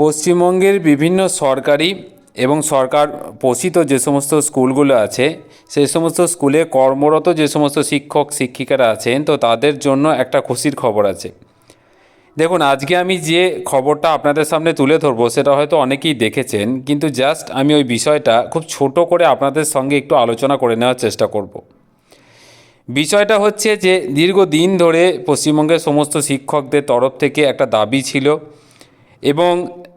পশ্চিমবঙ্গের বিভিন্ন সরকারি এবং সরকার পোষিত যে সমস্ত স্কুলগুলো আছে সেই সমস্ত স্কুলে কর্মরত যে সমস্ত শিক্ষক, শিক্ষিকারা আছেন, তো তাদের জন্য একটা খুশির খবর আছে। দেখুন, আজকে আমি যে খবরটা আপনাদের সামনে তুলে ধরবো, সেটা হয়তো অনেকেই দেখেছেন, কিন্তু জাস্ট আমি ওই বিষয়টা খুব ছোট করে আপনাদের সঙ্গে একটু আলোচনা করে নেওয়ার চেষ্টা করব। বিষয়টা হচ্ছে যে, দীর্ঘদিন ধরে পশ্চিমবঙ্গের সমস্ত শিক্ষকদের তরফ থেকে একটা দাবি ছিল এবং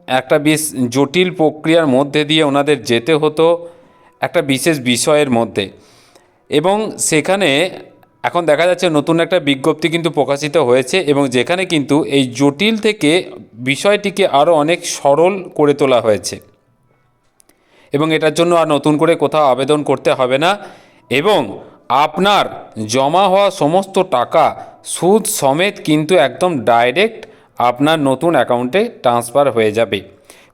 একটা বেশ জটিল প্রক্রিয়ার মধ্যে দিয়ে ওনাদের যেতে হতো একটা বিশেষ বিষয়ের মধ্যে। এবং সেখানে এখন দেখা যাচ্ছে নতুন একটা বিজ্ঞপ্তি কিন্তু প্রকাশিত হয়েছে এবং যেখানে কিন্তু এই জটিল থেকে বিষয়টিকে আরও অনেক সরল করে তোলা হয়েছে। এবং এটার জন্য আর নতুন করে কোথাও আবেদন করতে হবে না। এবং আপনার জমা হওয়া সমস্ত টাকা সুদ সমেত কিন্তু একদম ডাইরেক্ট আপনার নতুন অ্যাকাউন্টে ট্রান্সফার হয়ে যাবে।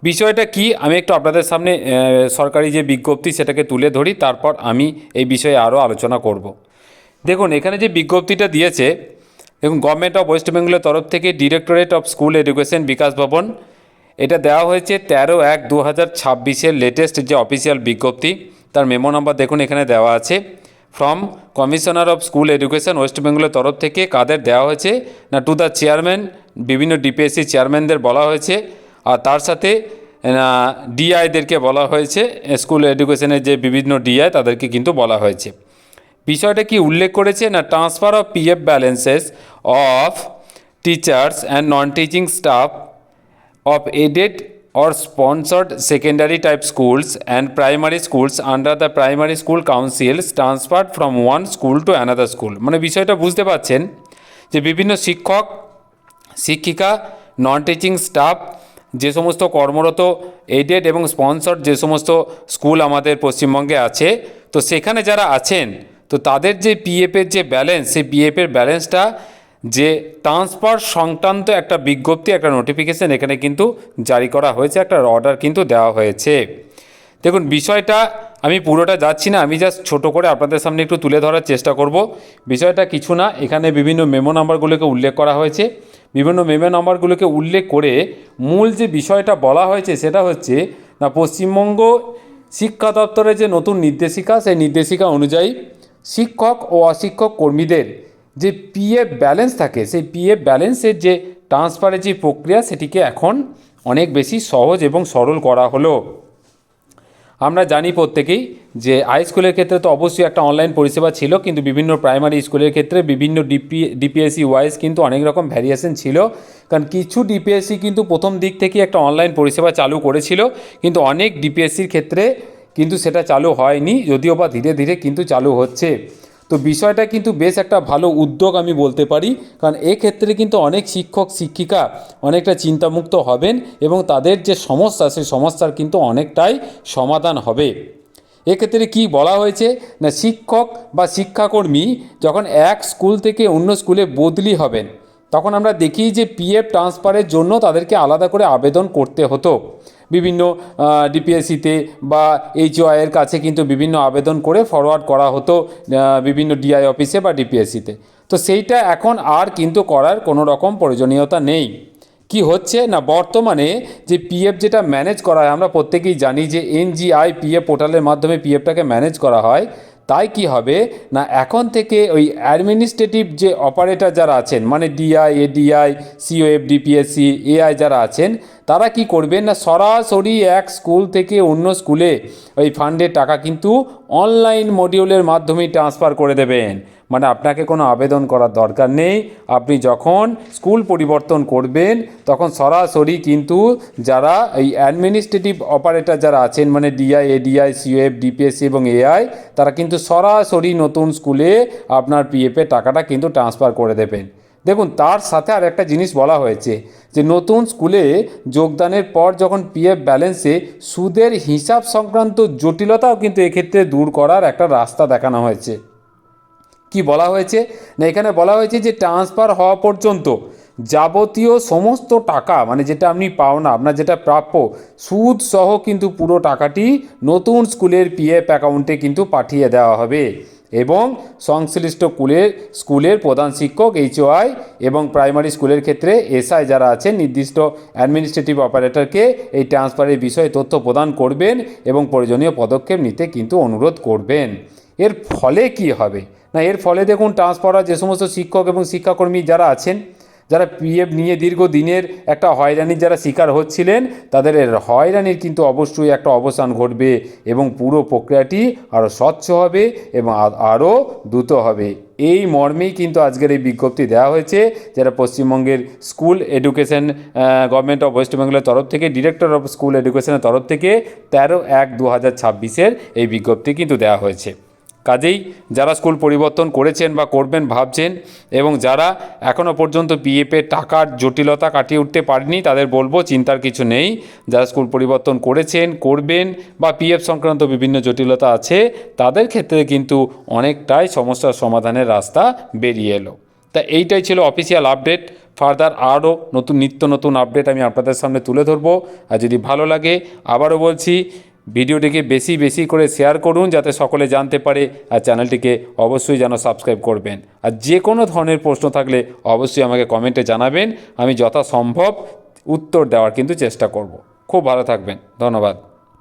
বিষয়টা কি? আমি একটু আপনাদের সামনে সরকারি যে বিজ্ঞপ্তি সেটাকে তুলে ধরি, তারপর আমি এই বিষয়ে আরও আলোচনা করব। দেখুন, এখানে যে বিজ্ঞপ্তিটা দিয়েছে, দেখুন গভর্নমেন্ট অফ ওয়েস্ট বেঙ্গলের তরফ থেকে directorate of school education Bikash Bhavan, এটা দেওয়া হয়েছে তেরো এক দু হাজার ছাব্বিশের লেটেস্ট যে অফিসিয়াল বিজ্ঞপ্তি, তার মেমো নাম্বার দেখুন, এখানে দেওয়া আছে। From commissioner of school education west বেঙ্গলের তরফ থেকে কাদের দেওয়া হয়েছে? না টু দ্য চেয়ারম্যান বিভিন্ন ডিপিএসসি চেয়ারম্যানদের বলা হয়েছে। আর তার সাথে ডিআইদেরকে বলা হয়েছে। স্কুল এডুকেশনের যে বিভিন্ন ডিআই তাদেরকে কিন্তু বলা হয়েছে। বিষয়টা কি উল্লেখ করেছে না transfer of PF balances of teachers and non teaching staff of aided or sponsored secondary type schools and primary schools under the primary school councils transferred from one school to another school? মানে বিষয়টা বুঝতে পারছেন যে বিভিন্ন শিক্ষক শিক্ষিকা নন teaching staff যে সমস্ত কর্মরত এইডেড এবং স্পন্সর্ড যে সমস্ত স্কুল আমাদের পশ্চিমবঙ্গে আছে, তো সেখানে যারা আছেন, তো তাদের যে পিএফের যে ব্যালেন্স সেই পিএফের ব্যালেন্সটা যে ট্রান্সফার সংক্রান্ত একটা বিজ্ঞপ্তি, একটা নোটিফিকেশন এখানে কিন্তু জারি করা হয়েছে, একটা অর্ডার কিন্তু দেওয়া হয়েছে। দেখুন, বিষয়টা আমি পুরোটা যাচ্ছি না, আমি জাস্ট ছোট করে আপনাদের সামনে একটু তুলে ধরার চেষ্টা করব। বিষয়টা কিছু না, এখানে বিভিন্ন মেমো নাম্বারগুলোকে উল্লেখ করা হয়েছে। বিভিন্ন মেমে নাম্বারগুলোকে উল্লেখ করে মূল যে বিষয়টা বলা হয়েছে সেটা হচ্ছে, না, পশ্চিমবঙ্গ শিক্ষা দপ্তরের যে নতুন নির্দেশিকা, সেই নির্দেশিকা অনুযায়ী শিক্ষক ও অশিক্ষক কর্মীদের যে পিএফ ব্যালেন্স থাকে, সেই পিএফ ব্যালেন্সের যে ট্রান্সফারের যে প্রক্রিয়া, সেটিকে এখন অনেক বেশি সহজ এবং সরল করা হলো। আমরা জানি প্রত্যেকেই যে হাই স্কুলের ক্ষেত্রে তো অবশ্যই একটা অনলাইন পরিষেবা ছিল, কিন্তু বিভিন্ন প্রাইমারি স্কুলের ক্ষেত্রে বিভিন্ন ডিপি ডিপিএসসি ওয়াইজ কিন্তু অনেক রকম ভ্যারিয়েশন ছিল। কারণ কিছু ডিপিএসসি কিন্তু প্রথম দিক থেকে একটা অনলাইন পরিষেবা চালু করেছিল, কিন্তু অনেক ডিপিএসসির ক্ষেত্রে কিন্তু সেটা চালু হয়নি, যদিও বা ধীরে ধীরে কিন্তু চালু হচ্ছে। তো বিষয়টা কিন্তু বেশ একটা ভালো উদ্যোগ আমি বলতে পারি। কারণ এক্ষেত্রে কিন্তু অনেক শিক্ষক, শিক্ষিকা অনেকটা চিন্তামুক্ত হবেন এবং তাদের যে সমস্যা, সেই সমস্যার কিন্তু অনেকটাই সমাধান হবে। এক্ষেত্রে কি বলা হয়েছে? না, শিক্ষক বা শিক্ষাকর্মী যখন এক স্কুল থেকে অন্য স্কুলে বদলি হবেন, তখন আমরা দেখি যে পিএফ ট্রান্সফারের জন্য তাদেরকে আলাদা করে আবেদন করতে হতো। বিভিন্ন ডিপিএসসিতে বা এইচওআইয়ের কাছে কিন্তু বিভিন্ন আবেদন করে ফরওয়ার্ড করা হতো বিভিন্ন ডিআই অফিসে বা ডিপিএসসিতে তো। সেইটা এখন আর কিন্তু করার কোনো রকম প্রয়োজনীয়তা নেই। কি হচ্ছে না, বর্তমানে যে পিএফ যেটা ম্যানেজ করা হয়, আমরা প্রত্যেকেই জানি যে এনজিআই পিএফ পোর্টালের মাধ্যমে পিএফটাকে ম্যানেজ করা হয়, তাই কি হবে না, এখন থেকে ওই অ্যাডমিনিস্ট্রেটিভ যে অপারেটর যারা আছেন মানে DI ADI COF DPSC AI যারা আছেন তারা কি করবেন না? সরাসরি এক স্কুল থেকে অন্য স্কুলে ওই ফান্ডের টাকা কিন্তু অনলাইন মডিউলের মাধ্যমেই ট্রান্সফার করে দেবেন। মানে আপনাকে কোনো আবেদন করার দরকার নেই। আপনি যখন স্কুল পরিবর্তন করবেন, তখন সরাসরি কিন্তু যারা এই অ্যাডমিনিস্ট্রেটিভ অপারেটর যারা আছেন মানে ডিআই এডিআই সিওএফ ডিপিএসসি এবং এআই তারা কিন্তু সরাসরি নতুন স্কুলে আপনার পিএফের টাকাটা কিন্তু ট্রান্সফার করে দেবেন। দেখুন, তার সাথে আর একটা জিনিস বলা হয়েছে যে নতুন স্কুলে যোগদানের পর যখন পিএফ ব্যালেন্সে সুদের হিসাব সংক্রান্ত জটিলতাও কিন্তু এক্ষেত্রে দূর করার একটা রাস্তা দেখানো হয়েছে। কি বলা হয়েছে? না, এখানে বলা হয়েছে যে ট্রান্সফার হওয়া পর্যন্ত যাবতীয় সমস্ত টাকা মানে যেটা আপনি পাওনা, আপনার যেটা প্রাপ্য, সুদ সহ কিন্তু পুরো টাকাটি নতুন স্কুলের পিএফ অ্যাকাউন্টে কিন্তু পাঠিয়ে দেওয়া হবে। এবং সংশ্লিষ্ট স্কুলের স্কুলের প্রধান শিক্ষক, এইচওআই এবং প্রাইমারি স্কুলের ক্ষেত্রে এসআই যারা আছেন, নির্দিষ্ট অ্যাডমিনিস্ট্রেটিভ অপারেটরকে এই ট্রান্সফারের বিষয়ে তথ্য প্রদান করবেন এবং প্রয়োজনীয় পদক্ষেপ নিতে কিন্তু অনুরোধ করবেন। এর ফলে কি হবে? না, এর ফলে দেখুন ট্রান্সফার যে সমস্ত শিক্ষক এবং শিক্ষাকর্মী যারা আছেন যারা পিএফ নিয়ে দীর্ঘদিনের একটা হয়রানির যারা শিকার হচ্ছিলেন, তাদের হয়রানির কিন্তু অবশ্যই একটা অবসান ঘটবে এবং পুরো প্রক্রিয়াটি আরও স্বচ্ছ হবে এবং আরও দ্রুত হবে। এই মর্মেই কিন্তু আজকের এই বিজ্ঞপ্তি দেওয়া হয়েছে যারা পশ্চিমবঙ্গের school education government of west বেঙ্গলের তরফ থেকে, ডিরেক্টর অফ স্কুল এডুকেশনের তরফ থেকে তেরো এক দু হাজার ছাব্বিশের এই বিজ্ঞপ্তি কিন্তু দেওয়া হয়েছে। কাজেই যারা স্কুল পরিবর্তন করেছেন বা করবেন ভাবছেন এবং যারা এখনও পর্যন্ত পিএফের টাকার জটিলতা কাটিয়ে উঠতে পারেনি, তাদের বলব চিন্তার কিছু নেই। যারা স্কুল পরিবর্তন করেছেন, করবেন বা পিএফ সংক্রান্ত বিভিন্ন জটিলতা আছে, তাদের ক্ষেত্রে কিন্তু অনেকটাই সমস্যার সমাধানের রাস্তা বেরিয়ে এলো। তা এইটাই ছিল অফিসিয়াল আপডেট ফার্দার আরও নতুন, নিত্য নতুন আপডেট আমি আপনাদের সামনে তুলে ধরবো। আর যদি ভালো লাগে, আবারও বলছি ভিডিওটিকে বেশি বেশি করে শেয়ার করুন যাতে সকলে জানতে পারে আর চ্যানেলটিকে অবশ্যই যেন সাবস্ক্রাইব করবেন। আর যে কোনো ধরনের প্রশ্ন থাকলে অবশ্যই আমাকে কমেন্টে জানাবেন। আমি যথাসম্ভব উত্তর দেওয়ার কিন্তু চেষ্টা করব। খুব ভালো থাকবেন। ধন্যবাদ।